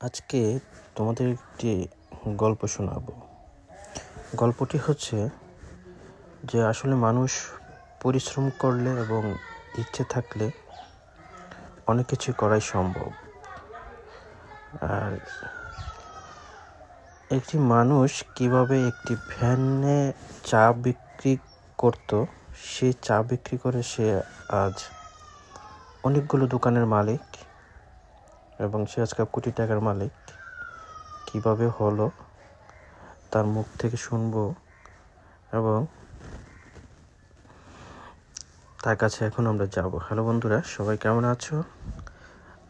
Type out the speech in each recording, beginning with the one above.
আজকে তোমাদের একটি গল্প শোনাবো। গল্পটি হচ্ছে যে আসলে মানুষ পরিশ্রম করলে এবং ইচ্ছে থাকলে অনেক কিছু করাই সম্ভব। আর একটি মানুষ কীভাবে একটি ভ্যানে চা বিক্রি করত সে চা বিক্রি করে সে আজ অনেকগুলো দোকানের মালিক এবং সে আজকে কোটি টাকার মালিক। কীভাবে হলো, তার মুখ থেকে শুনব এবং তার কাছে এখন আমরা যাব। হ্যালো বন্ধুরা, সবাই কেমন আছো?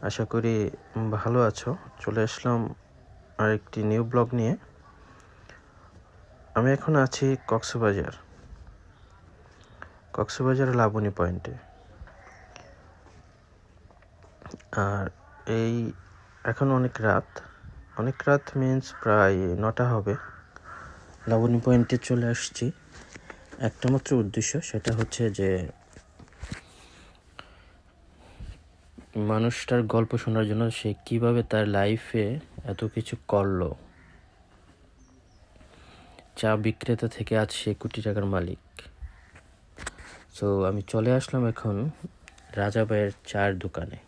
আশা করি ভালো আছো। চলে আসলাম আরেকটি নিউ ব্লগ নিয়ে। আমি এখন আছি কক্সবাজার। কক্সবাজার লাবণী পয়েন্টে। আর এই এখন অনেক রাত। অনেক রাত মিন্স প্রায় নটা হবে। লাবণী পয়েন্টে চলে আসছি। একটা মাত্র উদ্দেশ্য, সেটা হচ্ছে যে মানুষটার গল্প শোনার জন্য সে কীভাবে তার লাইফে এত কিছু করল। চা বিক্রেতা থেকে আজ সে কোটি টাকার মালিক। তো আমি চলে আসলাম এখন রাজাবাইয়ের চার দোকানে।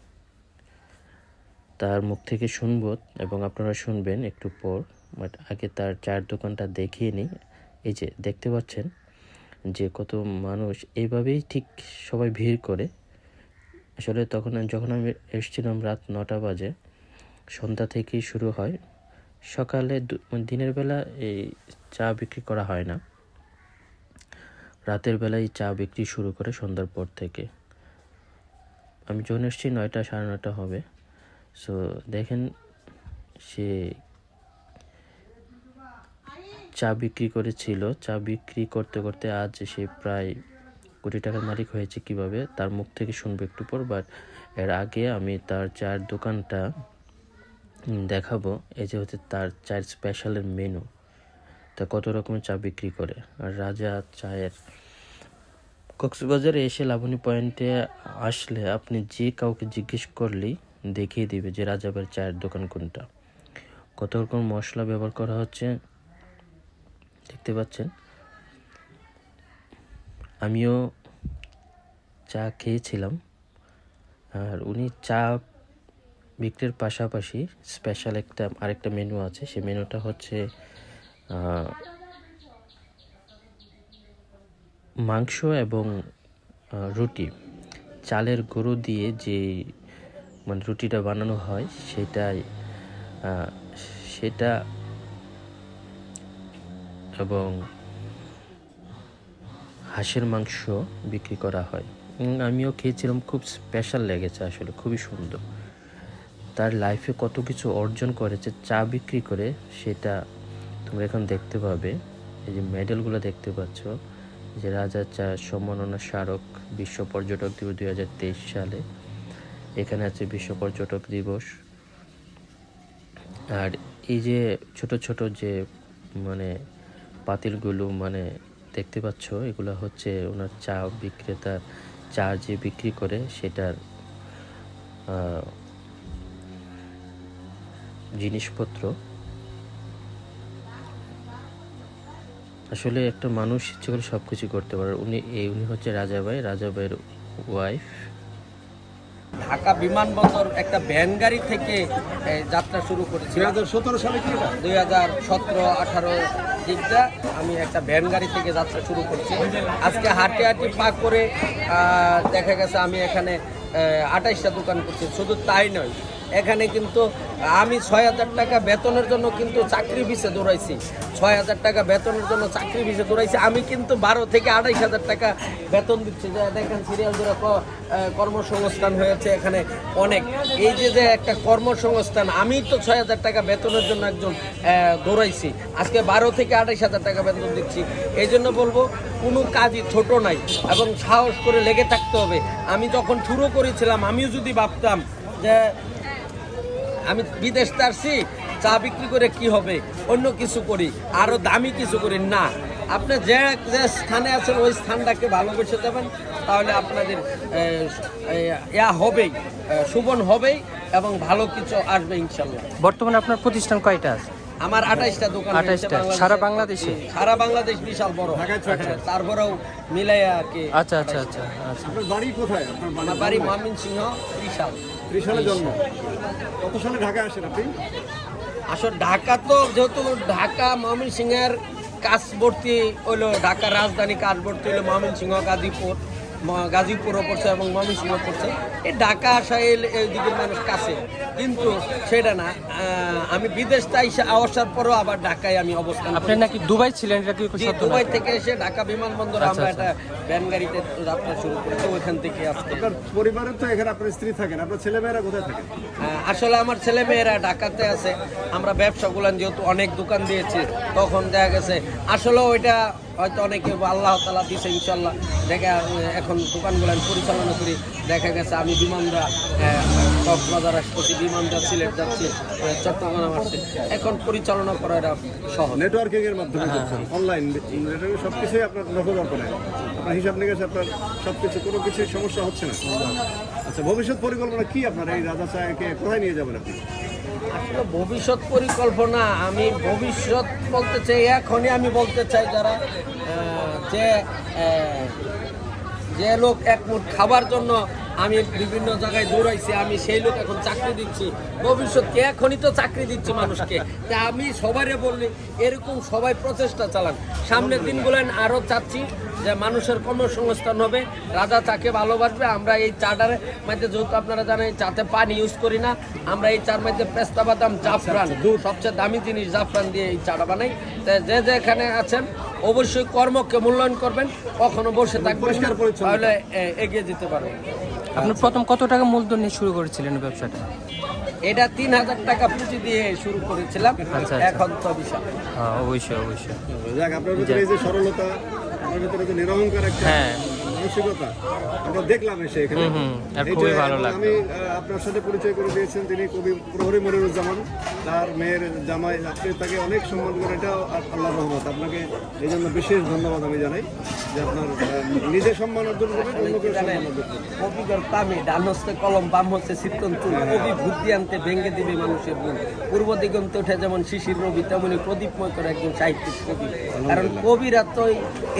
তার মুখ থেকে শুনব এবং আপনারা শুনবেন একটু পর, বাট আগে তার চার দোকানটা দেখিয়ে নিই। এই যে, দেখতে পাচ্ছেন যে কত মানুষ এইভাবেই ঠিক সবাই ভিড় করে। আসলে তখন যখন আমি এসেছিলাম রাত নটা বাজে, সন্ধ্যা থেকেই শুরু হয়। সকালে দিনের বেলা এই চা বিক্রি করা হয় না। রাতের বেলায় চা বিক্রি শুরু করে সন্ধ্যার পর থেকে। আমি যখন এসেছি, নয়টা সাড়ে নয়টা হবে। সো দেখেন সে চা বিক্রি করেছিল। চা বিক্রি করতে করতে আজ সে প্রায় কোটি টাকার মালিক হয়েছে কীভাবে, তার মুখ থেকে শুনব একটু পর বাট এর আগে আমি তার চায়ের দোকানটা দেখাবো। এই যে হচ্ছে তার চায়ের স্পেশালের মেনু তা কত রকমের চা বিক্রি করে? আর রাজা চায়ের কক্সবাজারে এসে লাবণী পয়েন্টে আসলে আপনি যে কাউকে জিজ্ঞেস করলেই দেখিয়ে দিবে যে রাজাবের চায়ের দোকান কোনটা। কত রকম মশলা ব্যবহার করা হচ্ছে, দেখতে পাচ্ছেন। আমিও চা খেয়েছিলাম, আর উনি চা বিক্রির পাশাপাশি স্পেশাল একটা আরেকটা মেনু আছে, সেই মেনুটা হচ্ছে মাংস এবং রুটি। চালের গুঁড়ো দিয়ে যে মানে রুটিটা বানানো হয়, সেটাই সেটা এবং হাঁসের মাংস বিক্রি করা হয়। আমিও খেয়েছিলাম, খুব স্পেশাল লেগেছে আসলে, খুবই সুন্দর। তার লাইফে কত কিছু অর্জন করেছে, চা বিক্রি করে, সেটা তোমরা এখন দেখতে পাবে। এই যে মেডেলগুলো দেখতে পাচ্ছ, যে রাজা চা সম্মাননা স্মারক, বিশ্ব পর্যটক দিবস দুই হাজার তেইশ সালে। এখানে আছে বিশ্ব পর্যটক দিবস। আর এই যে ছোট ছোট যে মানে পাতিলগুলো মানে দেখতে পাচ্ছ, এগুলো হচ্ছে ওনার চা বিক্রেতার চা যে বিক্রি করে সেটার জিনিসপত্র। আসলে একটা মানুষ ইচ্ছে করে সব কিছু করতে পারে। উনি এই উনি হচ্ছে রাজাবাই, রাজাবাইয়ের ওয়াইফ ঢাকা বিমানবন্দর একটা ভ্যান গাড়ি থেকে যাত্রা শুরু দুই করেছিলাম হাজার সতেরো সালে কি দুই হাজার সতেরো আঠারো দিকটা আমি একটা ভ্যান গাড়ি থেকে যাত্রা শুরু করছি। আজকে হাঁটি হাঁটি পাক করে দেখা গেছে আমি এখানে আঠাইশটা দোকান করছি। শুধু তাই নয় এখানে কিন্তু আমি ছয় হাজার টাকা বেতনের জন্য কিন্তু চাকরি ভিসে দৌড়াইছি। ছয় হাজার টাকা বেতনের জন্য চাকরি ভিসে দৌড়াইছি। আমি কিন্তু বারো থেকে আড়াইশ হাজার টাকা বেতন দিচ্ছি। যে দেখেন সিরিয়াল ধরে কর্মসংস্থান হয়েছে এখানে অনেক। এই যে যে একটা কর্মসংস্থান আমি তো ছয় হাজার টাকা বেতনের জন্য একজন দৌড়াইছি। আজকে বারো থেকে আড়াইশ হাজার টাকা বেতন দিচ্ছি। এই জন্য বলব, কোনো কাজই ছোট নাই এবং সাহস করে লেগে থাকতে হবে। আমি যখন শুরু করেছিলাম, আমিও যদি ভাবতাম যে আমি বিদেশ আসছি, চা বিক্রি করে কি হবে? অন্য কিছু করি। আরও দামি কিছু করি। না, আপনি যে যে স্থানে আছেন, ওই স্থানটাকে ভালোবেসে দেবেন। তাহলে আপনাদের ইয়া হবেই সুবন হবেই এবং ভালো কিছু আসবে ইনশাল্লাহ। বর্তমানে আপনার প্রতিষ্ঠান কয়টা আছে? আমার আঠাইশটা দোকান 28টা? হয়েছে বাংলাদেশে। সারা বাংলাদেশে? সারা বাংলাদেশ বিশাল বড়। আচ্ছা, তারপরেও মিলাইয়া আর কি আচ্ছা আচ্ছা আচ্ছা আচ্ছা। আপনার বাড়ি কোথায়? আপনার আমার বাড়ি ময়মন সিংহ বিশাল ত্রিশালে। জন্ম। কত সালে ঢাকা আসেন আপনি? আসলে ঢাকা তো যেহেতু ঢাকা ময়মন সিংহের কাছবর্তী হইল ঢাকা রাজধানী কাছবর্তী হইল ময়মন সিংহ গাজীপুর। গাজীপুরও পড়ছে এবং ময়মনসিংহ পড়ছে। এই ঢাকা আসা এই- এই দিকের মানুষ কাছে। কিন্তু সেটা না আমি বিদেশ তাই আসার পরেও আবার ঢাকায় আমি অবস্থান আপনি নাকি দুবাই ছিলেন এটা কি দুবাই থেকে এসে ঢাকা বিমানবন্দরে আচ্ছা, আমরা আচ্ছা। একটা ভ্যান গাড়িতে যাত্রা শুরু করেছি ওইখান থেকে আসতে আপনার পরিবারের তো এখানে আপনার স্ত্রী থাকেন আপনার ছেলেমেয়েরা কোথায় থাকেন? আহ, আসলে আমার ছেলেমেয়েরা ঢাকাতে আছে। আমরা ব্যবসা গুলান যেহেতু অনেক দোকান দিয়েছি তখন দেখা গেছে আসলে ওইটা হয়তো অনেকে আল্লাহ তালা দিছে ইনশাল্লাহ দেখা এখন এখন দোকানগুলান পরিচালনা করি। দেখা গেছে আমি বিমানরা কক্সবাজার আসতেছি বিমানরা সিলেট যাচ্ছি চট্টগ্রাম আসছে। এখন পরিচালনা করা এটা সহজ। নেটওয়ার্কিং এর মাধ্যমে অনলাইন সব কিছুই আপনার নজর করে আপনার হিসাব নিকাশ আপনার সব কিছু কোনো কিছুই সমস্যা হচ্ছে না। আচ্ছা ভবিষ্যৎ পরিকল্পনা কি আপনার? এই রাজা চায়কে কোথায় নিয়ে যাবেন আপনি? আসলে ভবিষ্যৎ পরিকল্পনা। আমি ভবিষ্যৎ বলতে চাই, এখনই আমি বলতে চাই যারা যে যে লোক এক মুঠ খাবার জন্য আমি বিভিন্ন জায়গায় দৌড়াইছি, আমি সেই লোক এখন চাকরি দিচ্ছি। ভবিষ্যৎকে এখনই তো চাকরি দিচ্ছি মানুষকে। তা আমি সবারে বললি, এরকম সবাই প্রচেষ্টা চালান। সামনের দিনগুলো আরও চাচ্ছি যে মানুষের কর্মসংস্থান হবে রাজা তাকে ভালোবাসবে আমরা এই চাটার মধ্যে যেহেতু আপনারা জানেন চাতে পানি ইউজ করি না আমরা এই চার মধ্যে পেস্তা বাদাম জাফরান সবচেয়ে দামি জিনিস জাফরান দিয়ে এই চাটা বানাই। তা যে যে এখানে আছেন অবশ্যই কর্মকে মূল্যায়ন করবেন কখনো বসে থাকবেন পরিষ্কার পরিচ্ছন্ন। তাহলে এগিয়ে যেতে পারবেন। আপনি প্রথম কত টাকা মূলধন নিয়ে শুরু করেছিলেন ব্যবসাটা? এটা তিন হাজার টাকা পুঁজি দিয়ে শুরু করেছিলাম আচ্ছা। এখন তো বিশাল হ্যাঁ অবশ্যই অবশ্যই। যাক আপনার যে সরলতা হ্যাঁ মানসিকতা আমরা দেখলাম এসে এখানে। খুবই ভালো আমি আপনার সাথে পরিচয় করে দিয়েছেন তিনি কবি প্রহরী মনিরুজ্জামান। তার মেয়ের জামাই আপনি তাকে অনেক সম্মান করেন এটাও আল্লাহ রহমত। আপনাকে এই জন্য বিশেষ ধন্যবাদ আমি জানাই যে আপনার নিজে সম্মান অর্জন করবেন অন্যকে সম্মান অর্জন করবেন কবিগর ডান হস্তে কলম বাম হস্তে চিত্তন চুল কবি বুদ্ধি আনতে ভেঙ্গে দিবে মানুষের মন। পূর্ব দিগন্তে ওঠে যেমন শিশির রবি তেমনি প্রদীপময় করে একজন সাহিত্যিক কবি। কারণ কবিরা তো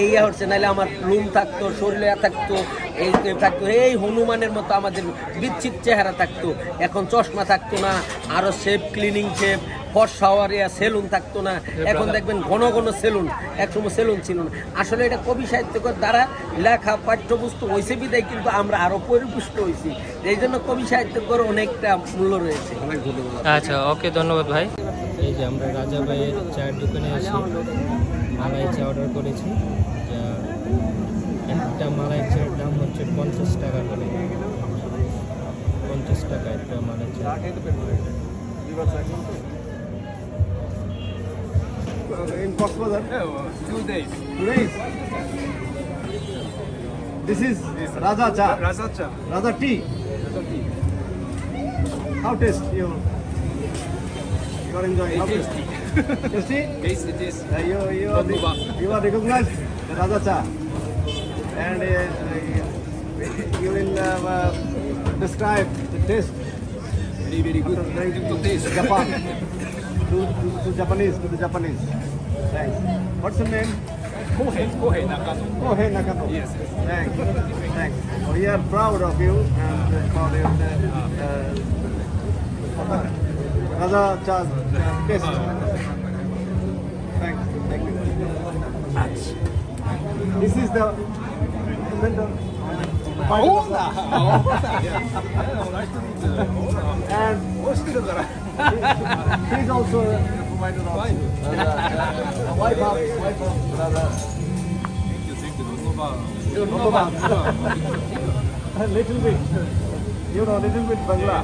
এই হচ্ছে নাহলে আমার রুম থাকতো শরীরে থাকতো এই থাকতো এই হনুমানের মতো আমাদের বিচ্ছিত চেহারা থাকতো। এখন চশমা থাকতো না আরও shape cleaning shape for shower yeah salon থাকতো না। এখন দেখবেন ঘন ঘন সেলুন একসময় সেলুন ছিল না। আসলে এটা কবি সাহিত্যকর দ্বারা লেখা পাঠ্যপুস্তক হয়েছে বিদায় কিন্তু আমরা আরও পরিপুষ্ট হয়েছি এই জন্য কবি সাহিত্যকর অনেকটা মূল্য রয়েছে। অনেক ধন্যবাদ আচ্ছা ওকে ধন্যবাদ ভাই। এই যে আমরা রাজা ভাইয়ের চায়ের দোকানে এসে মালাই চা অর্ডার করেছি। যা মালাই চায়ের দাম হচ্ছে পঞ্চাশ টাকা করে পঞ্চাশ টাকা একটা মালাই চা in Coxbazar? Two days. Two days. This is Raja Cha, Raza cha. Raja Tea. How taste you? You are enjoying. How tasty? Tasty? Taste it is. Uh, you you are you are recognized Raja Cha, and uh, you will uh, uh, describe the taste Very, very good. after trying To taste. Japan to, to, to Japanese to the Japanese. Thanks. What's your name? Kohei, Kohei Nakano. Oh, hey Nakano. Yes. Thanks. Thanks. We are proud of you and uh, for your uh, uh, Raja Chaz uh, taste. Thanks. Thank you. This is the and he's also provided our wife. Uh. You a little bit. You know, little bit Bangla.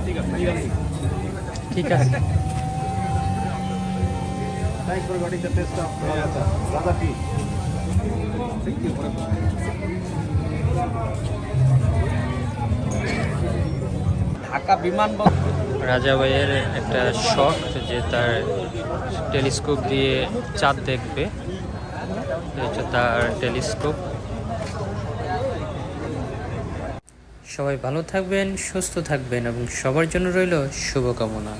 ঠিক আছে Thanks for getting the test of uh, Radha, Thank you. Dhaka বিমানবন্দর। রাজা ভাইয়ের একটা শখ যে তার telescope দিয়ে চাঁদ দেখবে। তার টেলিস্কোপ। সবাই ভালো থাকবেন, সুস্থ থাকবেন এবং সবার জন্য রইল শুভকামনা।